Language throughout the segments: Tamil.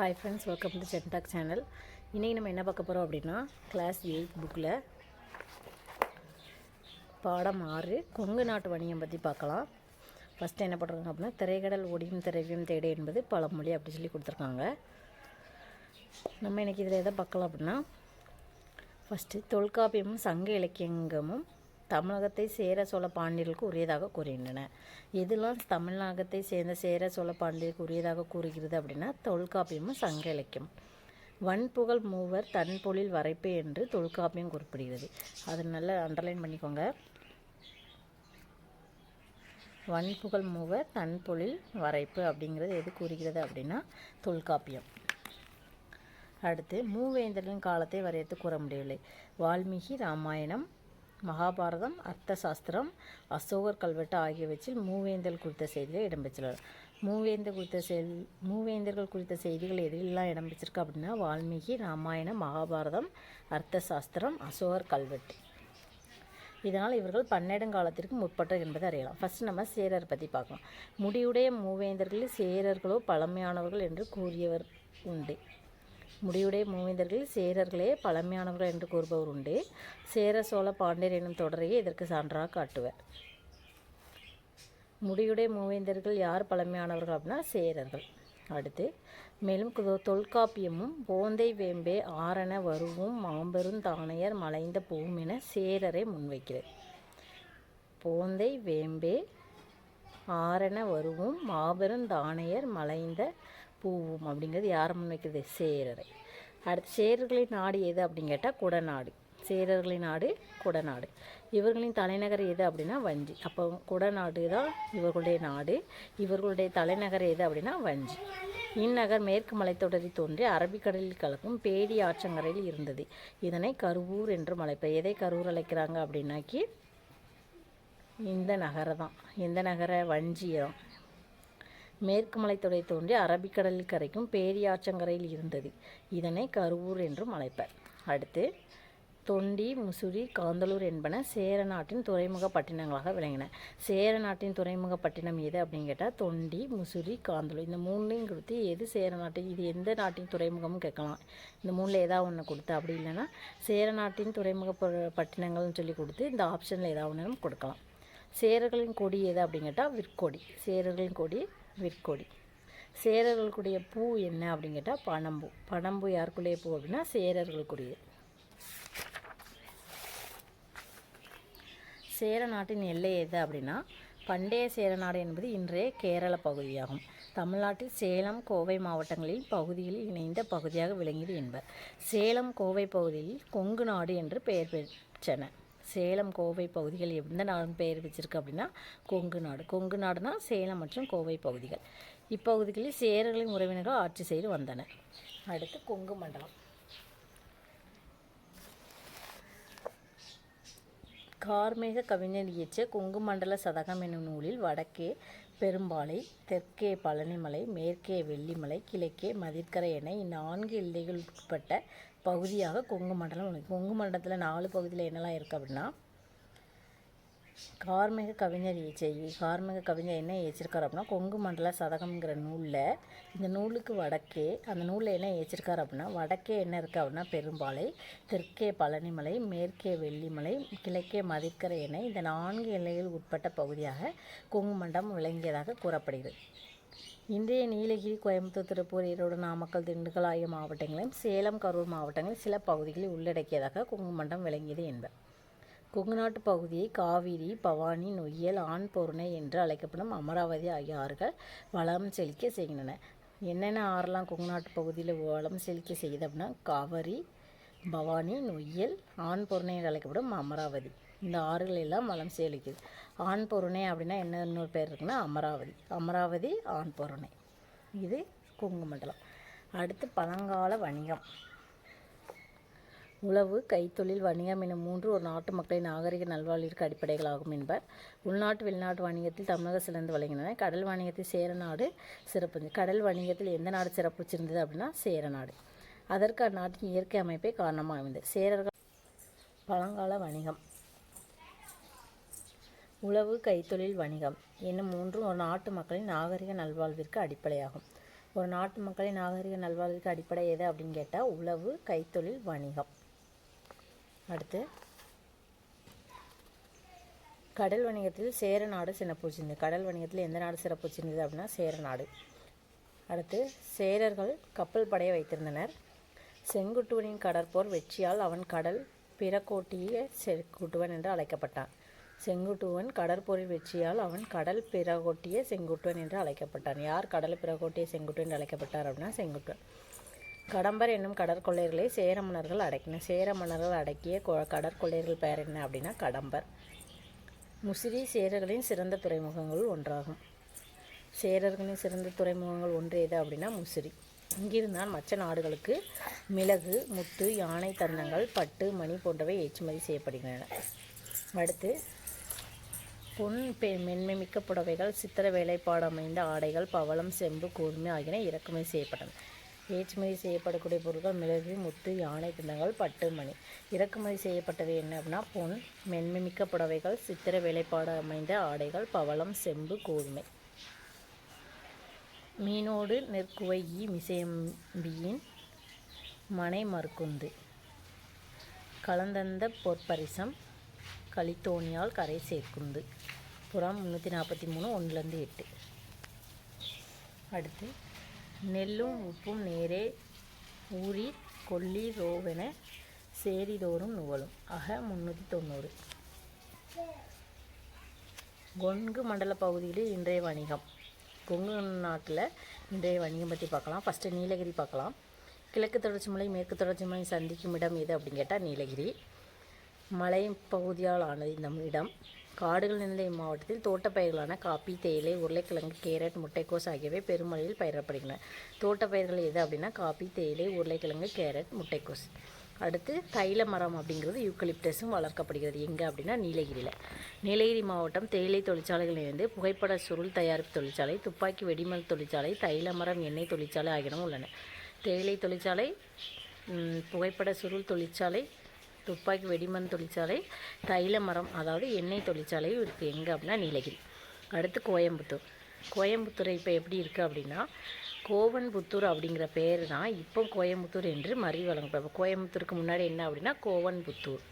ஹாய் ஃப்ரெண்ட்ஸ் வெல்கம் டு சென்டாக் சேனல் இன்றைக்கி நம்ம என்ன பார்க்க போகிறோம் அப்படின்னா கிளாஸ் எயிட் புக்கில் பாடம் ஆறு கொங்கு நாட்டு வணிகம் பற்றி பார்க்கலாம். ஃபஸ்ட்டு என்ன பண்ணுறாங்க அப்படின்னா திரைக்கடல் ஒடியும் திரைவியம் தேடு என்பது பழமொழி அப்படி சொல்லி கொடுத்துருக்காங்க. நம்ம இன்றைக்கி இதில் எதை பார்க்கலாம் அப்படின்னா ஃபஸ்ட்டு தொல்காப்பியமும் சங்க இலக்கியங்கமும் தமிழகத்தை சேர சோழ பாண்டியர்களுக்கு உரியதாக கூறுகின்றன எதெல்லாம் தமிழகத்தை சேர்ந்த சேர சோழ பாண்டியர்களுக்கு உரியதாக கூறுகிறது அப்படின்னா தொல்காப்பியமும் சங்க இலக்கியம் வன்புகழ் மூவர் தன்பொழில் வரைப்பு என்று தொல்காப்பியம் குறிப்பிடுகிறது. அதை நல்லா அண்டர்லைன் பண்ணிக்கோங்க. வன்புகழ் மூவர் தன்பொழில் வரைப்பு அப்படிங்கிறது எது கூறுகிறது அப்படின்னா தொல்காப்பியம். அடுத்து மூவேந்தரின் காலத்தை வரையறுத்து கூற முடியவில்லை. வால்மீகி ராமாயணம் மகாபாரதம் அர்த்த சாஸ்திரம் அசோகர் கல்வெட்டு ஆகியவற்றில் மூவேந்தல் குறித்த செய்திகள் இடம்பெற்றுள்ளன. மூவேந்தர் குறித்த செல் மூவேந்தர்கள் குறித்த செய்திகள் எதிலெல்லாம் இடம்பெற்றிருக்கு அப்படின்னா வால்மீகி ராமாயணம் மகாபாரதம் அர்த்த சாஸ்திரம் அசோகர் கல்வெட்டு. இதனால் இவர்கள் பன்னெடுங்காலத்திற்கு முற்பட்டர் என்பதை அறியலாம். ஃபஸ்ட் நம்ம சேரர் பற்றி பார்க்கலாம். முடியுடைய மூவேந்தர்களில் சேரர்களோ பழமையானவர்கள் என்று கூறியவர் உண்டு. முடியுடைய மூவிந்தர்கள் சேரர்களே பழமையானவர்கள் என்று கூறுபவர் உண்டு. சேர சோழ பாண்டியர் எனும் தொடரையே இதற்கு சான்றாக காட்டுவர். முடியுடைய மூவேந்தர்கள் யார் பழமையானவர்கள் அப்படின்னா சேரர்கள். அடுத்து மேலும் தொ- தொல்காப்பியமும் போந்தை வேம்பே ஆரண வருவும் மாம்பெரும் தானையர் மலைந்த பூம் என சேரரை முன்வைக்கிறது. போந்தை வேம்பே ஆரண வருவும் மாபெரும் தானையர் மலைந்த பூவும் அப்படிங்கிறது யார் முன்வைக்கிறது சேரரை. அடுத்து சேரர்களின் நாடு எது அப்படின்னு கேட்டால் குடநாடு. சேரர்களின் நாடு குடநாடு. இவர்களின் தலைநகர் எது அப்படின்னா வஞ்சி. அப்போ குடநாடு தான் இவர்களுடைய நாடு. இவர்களுடைய தலைநகர் எது அப்படின்னா வஞ்சி. இந்நகர் மேற்கு மலைத்தொடரில் தோன்றி அரபிக்கடலில் கலக்கும் பேடி ஆற்றங்கரையில் இருந்தது. இதனை கருவூர் என்று மலைப்பை எதை கரூர் அழைக்கிறாங்க அப்படின்னாக்கி இந்த நகரை தான். இந்த நகர வஞ்சியம். மேற்கு மலைத்தொடை தோன்றி அரபிக்கடலில் கரைக்கும் பேரியாற்றங்கரையில் இருந்தது. இதனை கருவூர் என்றும் அழைப்பர். அடுத்து தொண்டி முசிறி காந்தலூர் என்பன சேர நாட்டின் துறைமுக பட்டினங்களாக விளங்கின. சேர நாட்டின் துறைமுக பட்டினம் எது அப்படின்னு கேட்டால் தொண்டி முசிறி காந்தலூர். இந்த மூணுலையும் கொடுத்து எது சேர நாட்டின் இது எந்த நாட்டின் துறைமுகமும் கேட்கலாம். இந்த மூணில் ஏதாவது ஒன்று கொடுத்து அப்படி இல்லைன்னா சேர நாட்டின் துறைமுக பட்டினங்கள்னு சொல்லி கொடுத்து இந்த ஆப்ஷனில் ஏதாவது ஒன்று கொடுக்கலாம். சேரர்களின் கொடி எது அப்படின்னு கேட்டால் விற்கொடி. சேரர்களின் கொடி விற்கொடி. சேரர்களுக்குடைய பூ என்ன அப்படின்னு கேட்டால் பனம்பூ பனம்பூ யாருக்குள்ளேயே பூ அப்படின்னா சேரர்களுக்குரிய சேர நாட்டின் எல்லை எது அப்படின்னா பண்டைய சேரநாடு என்பது இன்றைய கேரள பகுதியாகும். தமிழ்நாட்டில் சேலம் கோவை மாவட்டங்களில் பகுதியில் இணைந்த பகுதியாக விளங்கியது என்பர். சேலம் கோவை பகுதியில் கொங்கு நாடு என்று பெயர் பெற்றன சேலம் கோவை பகுதிகள் எந்த நாடும் பெயர் வச்சிருக்கு அப்படின்னா கொங்கு நாடு. கொங்கு நாடுனா சேலம் மற்றும் கோவை பகுதிகள். இப்பகுதிகளில் சேரர்களின் உறவினர்கள் ஆட்சி செய்து வந்தனர். அடுத்து கொங்கு மண்டலம். கார்மேக கவிஞர் இயற்றிய கொங்கு மண்டல சதகம் என்னும் நூலில் வடக்கே பெரும்பாலை தெற்கே பழனிமலை மேற்கே வெள்ளிமலை கிழக்கே மதிர்கரை என இந்நான்கு எல்லைகள் உட்பட்ட பகுதியாக கொங்கு மண்டலம் உள்ளது கொங்கு மண்டலத்தில் நாலு பகுதியில் என்னெல்லாம் இருக்குது அப்படின்னா கார்மிக கவிஞர் இயற்றிய கார்மிக கவிஞர் என்ன இயற்றிருக்காரு அப்படின்னா கொங்கு மண்டல சதகம்ங்கிற நூலில் இந்த நூலுக்கு வடக்கே அந்த நூலில் என்ன ஏச்சிருக்கார் அப்படின்னா வடக்கே என்ன இருக்குது அப்படின்னா பெரும்பாலை தெற்கே பழனிமலை மேற்கே வெள்ளிமலை கிழக்கே மதிக்கரை என இந்த நான்கு எல்லைகள் உட்பட்ட பகுதியாக கொங்கு மண்டலம் விளங்கியதாக கூறப்படுகிறது. இன்றைய நீலகிரி கோயம்புத்தூர் திருப்பூர் ஈரோடு நாமக்கல் திண்டுக்கல் ஆகிய மாவட்டங்களையும் சேலம் கரூர் மாவட்டங்களில் சில பகுதிகளை உள்ளடக்கியதாக குங்குமண்டம் விளங்கியது என்பர். குங்குநாட்டு பகுதியை காவிரி பவானி நொய்யல் ஆண் பொருணை என்று அழைக்கப்படும் அமராவதி ஆகிய ஆறுகள் வளம் செழிக்க செய்கின்றன. என்னென்ன ஆறுலாம் குங்குநாட்டு பகுதியில் வளம் செழிக்க செய்யுது அப்படின்னா காவிரி பவானி நொய்யல் ஆண் பொருணை என்று அழைக்கப்படும் அமராவதி. இந்த ஆறுகள் எல்லாம் வளம் செழிக்குது. ஆண் பொருணை அப்படின்னா என்ன இன்னொரு பேர் இருக்குன்னா அமராவதி. அமராவதி ஆண் பொருணை. இது குங்குமண்டலம். அடுத்து பழங்கால வணிகம். உழவு கைத்தொழில் வணிகம் என மூன்று ஒரு நாட்டு மக்களின் நாகரிக நல்வாழ்விற்கு அடிப்படைகளாகும் என்பர். உள்நாட்டு வெளிநாட்டு வணிகத்தில் தமிழக சிறந்து விளங்கின கடல் வணிகத்தில் சேர நாடு சிறப்பு கடல் வணிகத்தில் எந்த நாடு சிறப்பு வச்சிருந்தது அப்படின்னா சேர நாடு. அதற்கு அந்நாட்டின் இயற்கை அமைப்பே காரணமாக அமைந்தது. சேரர்கள் பழங்கால வணிகம். உழவு கைத்தொழில் வணிகம் என்னும் மூன்றும் ஒரு நாட்டு மக்களின் நாகரிக நல்வாழ்விற்கு அடிப்படையாகும். ஒரு நாட்டு மக்களின் நாகரிக நல்வாழ்விற்கு அடிப்படை எது அப்படின்னு கேட்டால் உழவு கைத்தொழில் வணிகம். அடுத்து கடல் வணிகத்தில் சேர நாடு சிறப்பு சின்னது கடல் வணிகத்தில் எந்த நாடு சிறப்பு சின்னது அப்படின்னா சேர நாடு. அடுத்து சேரர்கள் கப்பல் படையை வைத்திருந்தனர். செங்குட்டுவனின் கடற்போர் வெற்றியால் அவன் கடல் பிறகோட்டிய செங்குட்டுவன் என்று அழைக்கப்பட்டான். செங்குட்டுவன் கடற்பொருள் வெற்றியால் அவன் கடல் பிறகோட்டிய செங்குட்டுவன் என்று அழைக்கப்பட்டான். யார் கடல் பிறகோட்டிய செங்குட்டுவன் என்று அழைக்கப்பட்டார் அப்படின்னா செங்குட்டுவன். கடம்பர் என்னும் கடற்கொள்ளையர்களை சேர மன்னர்கள் அடக்கின. சேர மன்னர்கள் அடக்கிய கொ- கடற்கொள்ளையர்கள் பெயர் என்ன அப்படின்னா கடம்பர். முசிறி சேரர்களின் சிறந்த துறைமுகங்கள் ஒன்றாகும். சேரர்களின் சிறந்த துறைமுகங்கள் ஒன்று எது அப்படின்னா முசிறி. இங்கிருந்தான் மற்ற நாடுகளுக்கு மிளகு முத்து யானை தந்தங்கள் பட்டு மணி போன்றவை ஏற்றுமதி செய்யப்படுகின்றன. அடுத்து பொன் பெ மென்மைமிக்க புடவைகள் சித்திர வேலைப்பாடு அமைந்த ஆடைகள் பவளம் செம்பு கூர்மை ஆகியன இறக்குமதி செய்யப்பட்டன. ஏற்றுமதி செய்யப்படக்கூடிய பொருட்கள் மிளகு முத்து யானை தந்தங்கள் பட்டு மணி. இறக்குமதி செய்யப்பட்டது என்ன அப்படின்னா பொன் மென்மைமிக்க புடவைகள் சித்திர வேலைப்பாடு அமைந்த ஆடைகள் பவளம் செம்பு கூர்மை மீனோடு நெற்குவை ஈ மிசையம்பியின் மனை மறுக்குந்து. கலந்தந்த பொற்பரிசம் களித்தோணியால் கரை சேர்க்குந்து. புறம் முந்நூற்றி நாற்பத்தி மூணு ஒன்றுலேருந்து எட்டு. அடுத்து நெல்லும் உப்பும் நேரே ஊறி கொல்லி ரோவென சேரிதோறும் நுவலும். அக முந்நூற்றி தொண்ணூறு கொங்கு மண்டல பகுதியில் இன்றைய வணிகம். கொங்கு நாட்டில் இன்றைய வணிகம் பற்றி பார்க்கலாம். ஃபஸ்ட்டு நீலகிரி பார்க்கலாம். கிழக்கு தொடர்ச்சி மலை மேற்கு தொடர்ச்சி மலை சந்திக்கும் இடம் எது அப்படின்னு கேட்டால் நீலகிரி. மலை பகுதியால் ஆனது இந்த இடம் காடுகள் நிறைந்த இம்மாவட்டத்தில் தோட்டப்பயிர்களான காப்பி தேயிலை உருளைக்கிழங்கு கேரட் முட்டைக்கோஸ் ஆகியவை பெருமளவில் பயிரப்படுகின்றன தோட்டப்பயிர்கள் எது அப்படின்னா காப்பி தேயிலை உருளைக்கிழங்கு கேரட் முட்டைக்கோஸ். அடுத்து தைல மரம் அப்படிங்கிறது யூக்கலிப்டஸும் வளர்க்கப்படுகிறது. எங்கே அப்படின்னா நீலகிரியில். நீலகிரி மாவட்டம் தேயிலை தொழிற்சாலைகளிலிருந்து புகைப்பட சுருள் தயாரிப்பு தொழிற்சாலை துப்பாக்கி வெடிமல் தொழிற்சாலை தைல மரம் எண்ணெய் தொழிற்சாலை ஆகியன உள்ளன. தேயிலை தொழிற்சாலை புகைப்பட சுருள் தொழிற்சாலை துப்பாக்கி வெடிமண் தொழிற்சாலை தைல மரம் அதாவது எண்ணெய் தொழிற்சாலையும் இருக்குது எங்கே அப்படின்னா நீலகிரி. அடுத்து கோயம்புத்தூர். கோயம்புத்தூர் இப்போ எப்படி இருக்குது அப்படின்னா கோவன்புத்தூர் அப்படிங்கிற பேர் தான் இப்போ கோயம்புத்தூர் என்று மறி வழங்கப்படும் கோயம்புத்தூருக்கு முன்னாடி என்ன அப்படின்னா கோவன்புத்தூர்.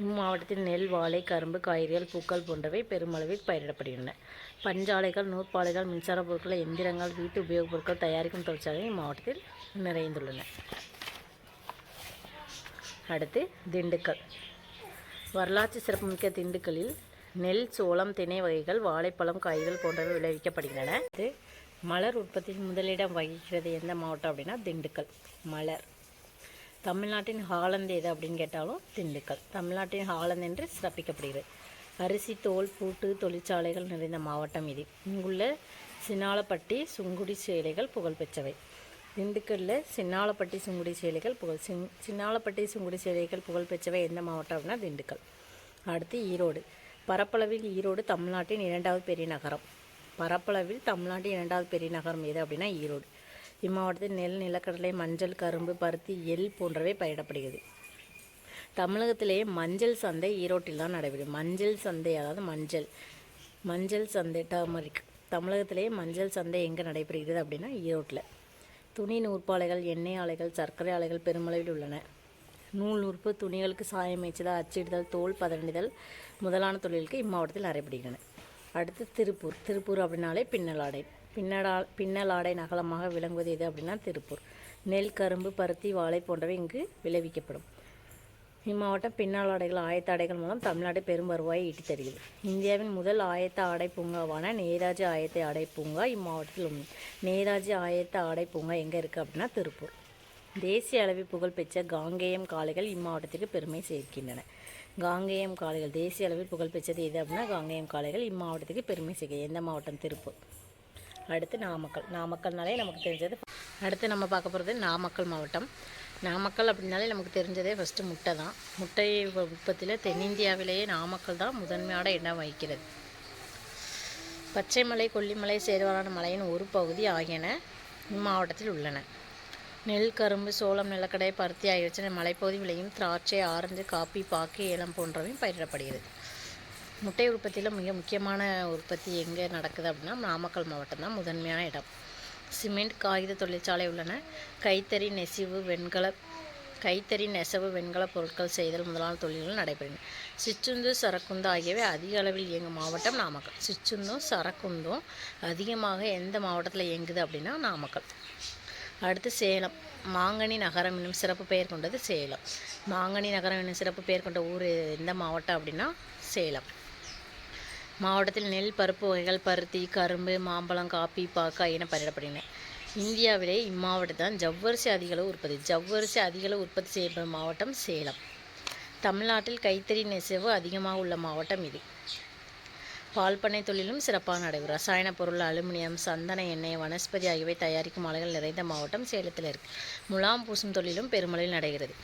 இம்மாவட்டத்தில் நெல் வாழை கரும்பு காய்கறிகள் பூக்கள் போன்றவை பெருமளவில் பயிரிடப்படுகின்றன. பஞ்சாலைகள் நூற்பாலைகள் மின்சார பொருட்கள் எந்திரங்கள் வீட்டு உபயோகப் பொருட்கள் தயாரிக்கும் தொழிற்சாலைகள் இம்மாவட்டத்தில் நிறைந்துள்ளன. அடுத்து திண்டுக்கல். வரலாற்று சிறப்புமிக்க திண்டுக்கல்லில் நெல் சோளம் திணை வகைகள் வாழைப்பழம் காய்கள் போன்றவை விளைவிக்கப்படுகின்றன. இது மலர் உற்பத்தியில் முதலிடம் வகிக்கிறது எந்த மாவட்டம் அப்படின்னா திண்டுக்கல். மலர். தமிழ்நாட்டின் ஹாலந்து எது அப்படின்னு கேட்டாலும் திண்டுக்கல். தமிழ்நாட்டின் ஹாலந்து என்று சிறப்பிக்கப்படுகிறது. அரிசி தோல் பூட்டு தொழிற்சாலைகள் நிறைந்த மாவட்டம் இது. இங்குள்ள சினாலப்பட்டி சுங்குடி சேலைகள் புகழ்பெற்றவை. திண்டுக்கல்லில் சின்னாலப்பட்டி சுங்குடி சேலைகள் புகழ். சின் சின்னாலப்பட்டி சுங்குடி சேலைகள் புகழ்பெற்றவை எந்த மாவட்டம் அப்படின்னா திண்டுக்கல். அடுத்து ஈரோடு. பரப்பளவில் ஈரோடு தமிழ்நாட்டின் இரண்டாவது பெரிய நகரம். பரப்பளவில் தமிழ்நாட்டின் இரண்டாவது பெரிய நகரம் எது அப்படின்னா ஈரோடு. இம்மாவட்டத்தில் நெல் நிலக்கடலை மஞ்சள் கரும்பு பருத்தி எள் போன்றவை பயிரிடப்படுகிறது. தமிழகத்திலேயே மஞ்சள் சந்தை ஈரோட்டில் தான் நடைபெறும். மஞ்சள் சந்தை அதாவது மஞ்சள். மஞ்சள் சந்தை டர்மரிக். தமிழகத்திலேயே மஞ்சள் சந்தை எங்கே நடைபெறுகிறது அப்படின்னா ஈரோட்டில். துணி நூற்பாலைகள் எண்ணெய் ஆலைகள் சர்க்கரை ஆலைகள் பெருமளவில் உள்ளன. நூல் நூற்பு துணிகளுக்கு சாயம் ஏற்றுதல் அச்சிடுதல் தோல் பதனிடுதல் முதலான தொழிலுக்கு இம்மாவட்டத்தில் நடைபெறுகின்றன அடுத்து திருப்பூர். திருப்பூர் அப்படின்னாலே பின்னலாடை. பின்னடா பின்னலாடை நகலமாக விளங்குவது எது அப்படின்னா திருப்பூர். நெல் கரும்பு பருத்தி வாழை போன்றவை இங்கு விளைவிக்கப்படும். இம்மாவட்டம் பின்னல் ஆடைகள் ஆயத்த ஆடைகள் மூலம் தமிழ்நாடு பெரும் வருவாயை ஈட்டி தருகிறது. இந்தியாவின் முதல் ஆயத்த ஆடை பூங்காவான நேதாஜி ஆயத்த ஆடை பூங்கா இம்மாவட்டத்தில் உள்ளது. நேதாஜி ஆயத்த ஆடை பூங்கா எங்கே இருக்குது அப்படின்னா திருப்பூர். தேசிய அளவில் புகழ்பெற்ற காங்கேயம் காளைகள் இம்மாவட்டத்திற்கு பெருமை சேர்க்கின்றன. காங்கேயம் காளைகள் தேசிய அளவில் புகழ்பெற்றது எது அப்படின்னா காங்கேயம் காளைகள் இம்மாவட்டத்துக்கு பெருமை சேர்க்க எந்த மாவட்டம்? திருப்பூர். அடுத்து நாமக்கல். நாமக்கல்னாலே நமக்கு தெரிஞ்சது. அடுத்து நம்ம பார்க்க போகிறது நாமக்கல் மாவட்டம். நாமக்கல் அப்படின்னாலே நமக்கு தெரிஞ்சதே ஃபஸ்ட்டு முட்டை தான். முட்டை உற்பத்தியில் தென்னிந்தியாவிலேயே நாமக்கல் தான் முதன்மையான இடம் வகிக்கிறது. பச்சைமலை கொல்லிமலை சேர்வலான மலையின் ஒரு பகுதி ஆகியன இம்மாவட்டத்தில் உள்ளன. நெல் கரும்பு சோளம் நிலக்கடை பருத்தி ஆகியவற்றின் மலைப்பகுதி விளையும் திராட்சை ஆரஞ்சு காப்பி பாக்கு ஏலம் போன்றவையும் பயிரிடப்படுகிறது. முட்டை உற்பத்தியில் மிக முக்கியமான உற்பத்தி எங்கே நடக்குது அப்படின்னா நாமக்கல் மாவட்டம் தான் முதன்மையான இடம். சிமெண்ட் காகித தொழிற்சாலை உள்ளன. கைத்தறி நெசிவு வெண்கல கைத்தறி நெசவு வெண்கல பொருட்கள் செய்தல் முதலான தொழில்கள் நடைபெறுகின்றன. சிற்றுந்து சரக்குந்து ஆகியவை அதிக அளவில் இயங்கும் மாவட்டம் நாமக்கல். சிற்றுந்தும் சரக்குந்தும் அதிகமாக எந்த மாவட்டத்தில் இயங்குது அப்படின்னா நாமக்கல். அடுத்து சேலம். மாங்கனி நகரம் என்னும் சிறப்பு பெயர் கொண்டது சேலம். மாங்கனி நகரம் என்னும் சிறப்பு பெயர் கொண்ட ஊர் எந்த மாவட்டம் அப்படின்னா சேலம். மாவட்டத்தில் நெல் பருப்பு வகைகள் பருத்தி கரும்பு மாம்பழம் காப்பி பாக்கா என பயிரிடப்படுகின்றன. இந்தியாவிலே இம்மாவட்டத்தான் ஜவ்வரிசி அதிகளவு உற்பத்தி ஜவ்வரிசி அதிகளவு உற்பத்தி செய்யப்படும் மாவட்டம் சேலம். தமிழ்நாட்டில் கைத்தறி நெசவு அதிகமாக உள்ள மாவட்டம் இது. பால் தொழிலும் சிறப்பாக நடைபெறும். ரசாயன பொருள் அலுமினியம் சந்தன எண்ணெய் வனஸ்பதி ஆகியவை தயாரிக்கும் ஆலைகள் நிறைந்த மாவட்டம் சேலத்தில் இருக்கு. முலாம் பூசும் தொழிலும் பெருமளவில் நடைகிறது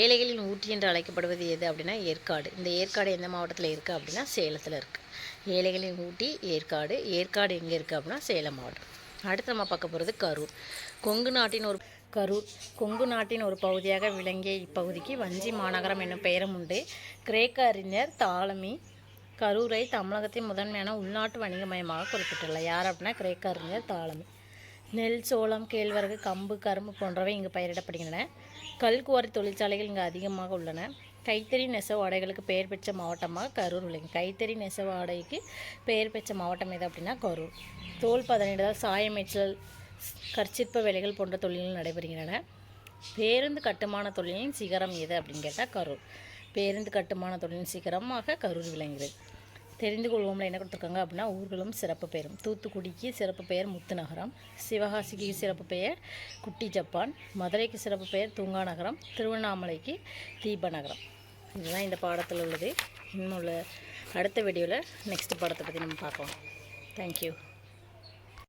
ஏழைகளின் ஊட்டி என்று அழைக்கப்படுவது எது அப்படின்னா ஏற்காடு. இந்த ஏற்காடு எந்த மாவட்டத்தில் இருக்குது அப்படின்னா சேலத்தில் இருக்குது ஏழைகளின் ஊட்டி ஏற்காடு. ஏற்காடு எங்கே இருக்குது அப்படின்னா சேலம் மாவட்டம். அடுத்து நம்ம பார்க்க போகிறது கரூர். கொங்கு நாட்டின் ஒரு கரூர். கொங்கு நாட்டின் ஒரு பகுதியாக விளங்கிய இப்பகுதிக்கு வஞ்சி மாநகரம் என்னும் பெயரும் உண்டு. கிரேக்க அறிஞர் தாலமி கரூரை தமிழகத்தின் முதன்மையான உள்நாட்டு வணிக மையமாக குறிப்பிட்டுள்ளார். யார் அப்படின்னா கிரேக்க அறிஞர் தாலமி. நெல் சோளம் கேழ்வரகு கம்பு கரும்பு போன்றவை இங்கு பயிரிடப்படுகின்றன. கல்குவாரி தொழிற்சாலைகள் இங்கு அதிகமாக உள்ளன. கைத்தறி நெசவு ஆடைகளுக்கு பெயர் பெற்ற மாவட்டமாக கரூர் விளங்கு. கைத்தறி நெசவு ஆடைக்கு பெயர் பெற்ற மாவட்டம் எது அப்படின்னா கரூர். தோல் பதனிடுதல் சாயமேற்றல் கற்சிற்ப வேலைகள் போன்ற தொழில்கள் நடைபெறுகின்றன. பேருந்து கட்டுமான தொழிலின் சிகரம் எது அப்படின்னு கேட்டால் கரூர். பேருந்து கட்டுமான தொழிலின் சிகரமாக கரூர் விளங்குகிறது தெரிந்து கொள்வோம்ல என்ன கொடுத்துருக்காங்க அப்படின்னா ஊர்களும் சிறப்பு பெயரும். தூத்துக்குடிக்கு சிறப்பு பெயர் முத்துநகரம் சிவகாசிக்கு சிறப்பு பெயர் குட்டி ஜப்பான் மதுரைக்கு சிறப்பு பெயர் தூங்கா நகரம் திருவண்ணாமலைக்கு தீபநகரம் இதுதான் இந்த பாடத்தில் உள்ளது. இன்னும் உள்ள அடுத்த வீடியோவில் நெக்ஸ்ட் பாடத்தை பற்றி நம்ம பார்க்கலாம் தேங்க்யூ